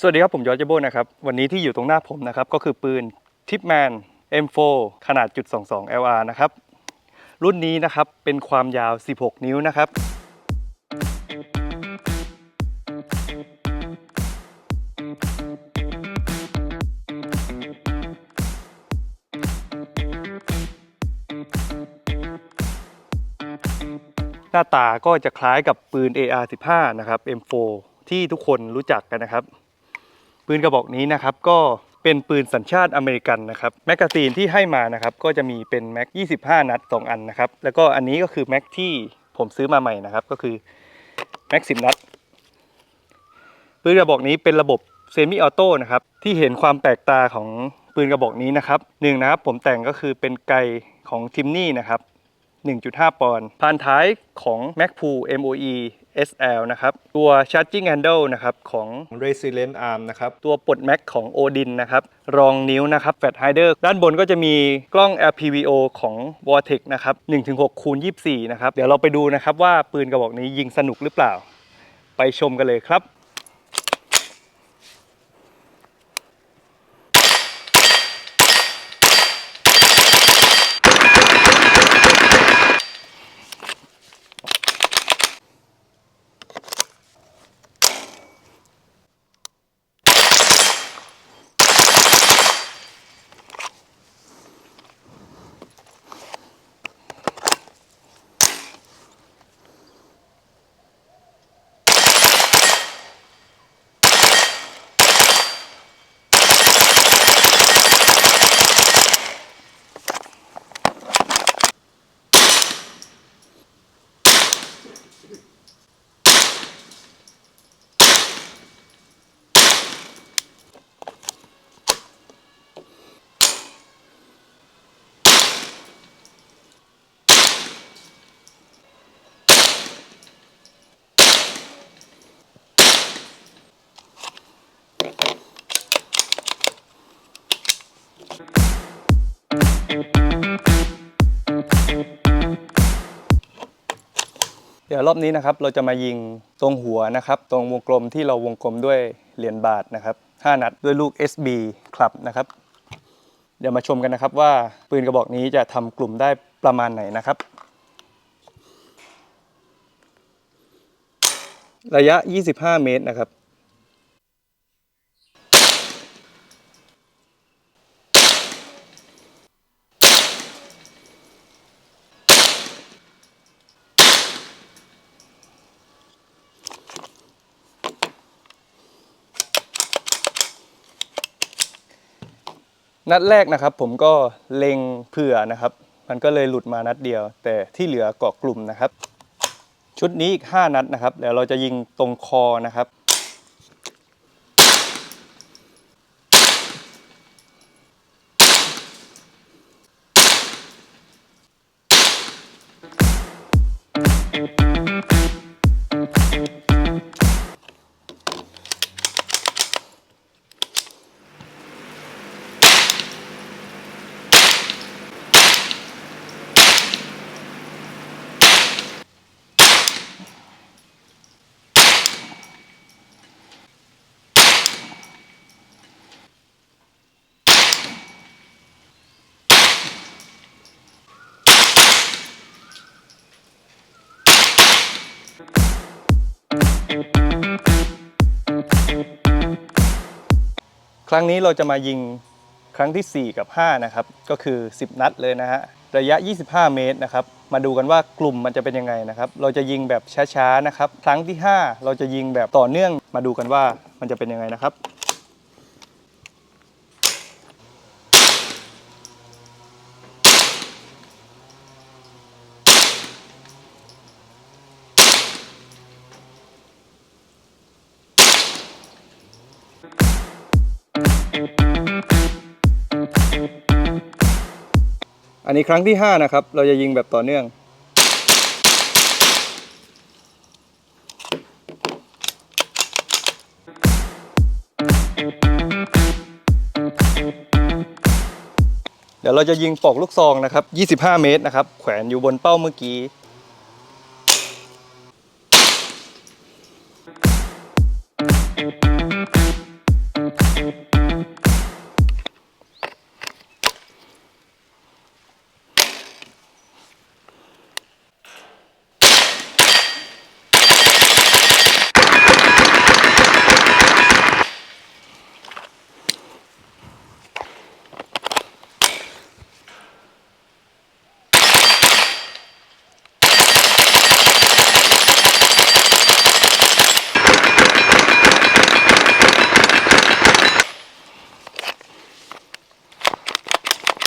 สวัสดีครับ ผมยอร์จเจโบนะครับ วันนี้ที่อยู่ตรงหน้าผมนะครับ ก็คือปืน Tipman M4 ขนาดจุด22 LR นะครับ รุ่นนี้นะครับเป็นความยาว 16 นิ้วนะครับ หน้าตาก็จะคล้ายกับปืน AR15 นะครับ M4 ที่ทุกคนรู้จักกันนะครับ ปืนกระบอกนี้นะครับก็เป็นปืนสัญชาติอเมริกันนะครับแมกกาซีนที่ให้มานะครับก็จะมีเป็นแม็ก 25 นัด 2 อันนะครับแล้วก็อันนี้ก็คือแม็กที่ผมซื้อมาใหม่นะครับก็คือแม็ก 10 นัด ปืนกระบอกนี้เป็นระบบเซมิออโต้นะครับที่เห็นความแปลกตาของปืนกระบอกนี้นะครับหนึ่งนะครับผมแต่งก็คือเป็นไกของทิมนี่นะครับ1.5 ปอนด์พานท้ายของ m a c p o o MOE SL นะครับ ตัว Charging Handle นะครับของ Resilient Arm นะครับ ตัวปลดแม็กของ Odin นะครับ รองนิ้วนะครับ Fat Hider ด้านบนก็จะมีกล้อง LPVO ของ Vortex นะครับ 1-6คูณ24 นะครับ เดี๋ยวเราไปดูนะครับว่าปืนกระบอกนี้ยิงสนุกหรือเปล่า ไปชมกันเลยครับ เดี๋ยวรอบนี้นะครับเราจะมายิงตรงหัวนะครับ ตรงวงกลมที่เราวงกลมด้วยเหรียญบาทนะครับ5นัดด้วยลูก SB คลับนะครับ เดี๋ยวมาชมกันนะครับว่าปืนกระบอกนี้จะทำกลุ่มได้ประมาณไหนนะครับ ระยะ 25 เมตรนะครับ นัดแรกนะครับผมก็เล็งเผื่อนะครับ มันก็เลยหลุดมานัดเดียว แต่ที่เหลือเกาะกลุ่มนะครับ ชุดนี้อีก 5 นัดนะครับเดี๋ยวเราจะยิงตรงคอนะครับ ครั้งนี้เราจะมายิงครั้งที่ 4 กับ 5 นะครับ ก็คือ 10 นัดเลยนะฮะ ระยะ 25 เมตรนะครับ มาดูกันว่ากลุ่มมันจะเป็นยังไงนะครับ เราจะยิงแบบช้าๆนะครับ ครั้งที่ 5 เราจะยิงแบบต่อเนื่อง มาดูกันว่ามันจะเป็นยังไงนะครับ อันนี้ครั้งที่ 5 นะครับ เราจะยิงแบบต่อเนื่อง เดี๋ยวเราจะยิงปอกลูกซองนะครับ 25 เมตรนะครับ แขวนอยู่บนเป้าเมื่อกี้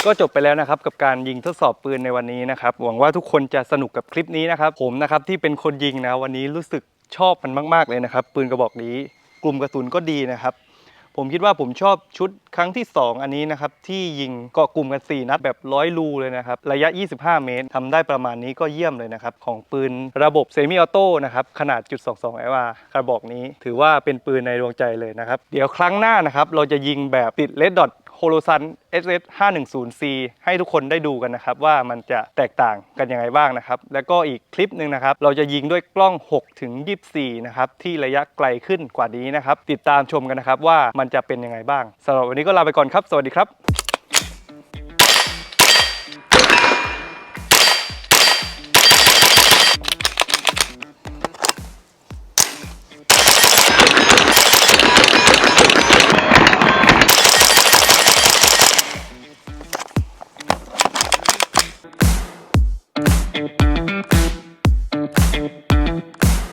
ก็จบไปแล้วนะครับกับการยิงทดสอบปืนในวันนี้นะครับหวังว่าทุกคนจะสนุกกับคลิปนี้นะครับผมนะครับที่เป็นคนยิงนะวันนี้รู้สึกชอบมันมาก ๆเลยนะครับ ปืนกระบอกนี้ กลุ่มกระสุนก็ดีนะครับ ผมคิดว่าผมชอบชุดครั้งที่ 2 อันนี้นะครับที่ยิงเกาะกลุ่มกัน 4 นัดแบบร้อยรูเลยนะครับระยะ 25 เมตรทำได้ประมาณนี้ก็เยี่ยมเลยนะครับของปืนระบบเซมิออโต้นะครับขนาดจุด22 LR กระบอกนี้ ถือว่าเป็นปืนในดวงใจเลยนะครับเดี๋ยวครั้งหน้านะครับเราจะยิงแบบติดเลดดอท โฮโลซัน SS 510C ให้ทุกคนได้ดูกันนะครับ ว่ามันจะแตกต่างกันยังไงบ้างนะครับ แล้วก็อีกคลิปหนึ่งนะครับ เราจะยิงด้วยกล้อง 6 ถึง 24 นะครับ ที่ระยะไกลขึ้นกว่านี้นะครับ ติดตามชมกันนะครับว่ามันจะเป็นยังไงบ้างสำหรับวันนี้ก็ลาไปก่อนครับ สวัสดีครับ